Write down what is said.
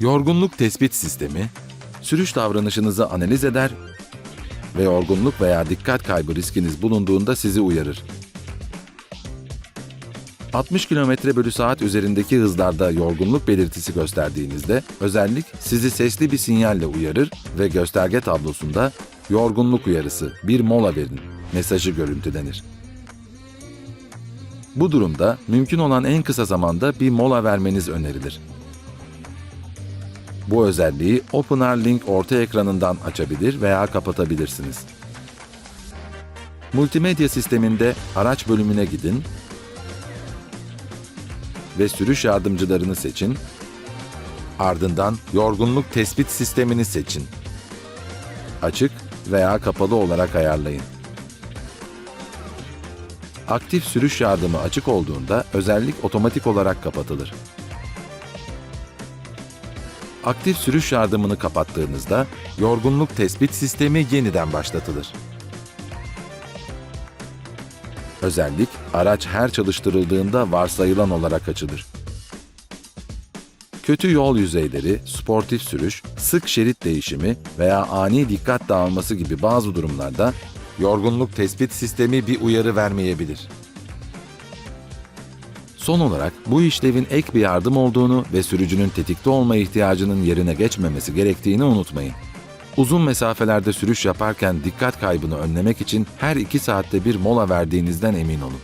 Yorgunluk tespit sistemi, sürüş davranışınızı analiz eder ve yorgunluk veya dikkat kaybı riskiniz bulunduğunda sizi uyarır. 60 km bölü saat üzerindeki hızlarda yorgunluk belirtisi gösterdiğinizde özellik sizi sesli bir sinyalle uyarır ve gösterge tablosunda yorgunluk uyarısı bir mola verin mesajı görüntülenir. Bu durumda mümkün olan en kısa zamanda bir mola vermeniz önerilir. Bu özelliği OpenR Link orta ekranından açabilir veya kapatabilirsiniz. Multimedya sisteminde araç bölümüne gidin ve sürüş yardımcılarını seçin. Ardından yorgunluk tespit sistemini seçin. Açık veya kapalı olarak ayarlayın. Aktif sürüş yardımı açık olduğunda özellik otomatik olarak kapatılır. Aktif sürüş yardımını kapattığınızda yorgunluk tespit sistemi yeniden başlatılır. Özellik araç her çalıştırıldığında varsayılan olarak açılır. Kötü yol yüzeyleri, sportif sürüş, sık şerit değişimi veya ani dikkat dağılması gibi bazı durumlarda yorgunluk tespit sistemi bir uyarı vermeyebilir. Son olarak bu işlevin ek bir yardım olduğunu ve sürücünün tetikte olma ihtiyacının yerine geçmemesi gerektiğini unutmayın. Uzun mesafelerde sürüş yaparken dikkat kaybını önlemek için her iki saatte bir mola verdiğinizden emin olun.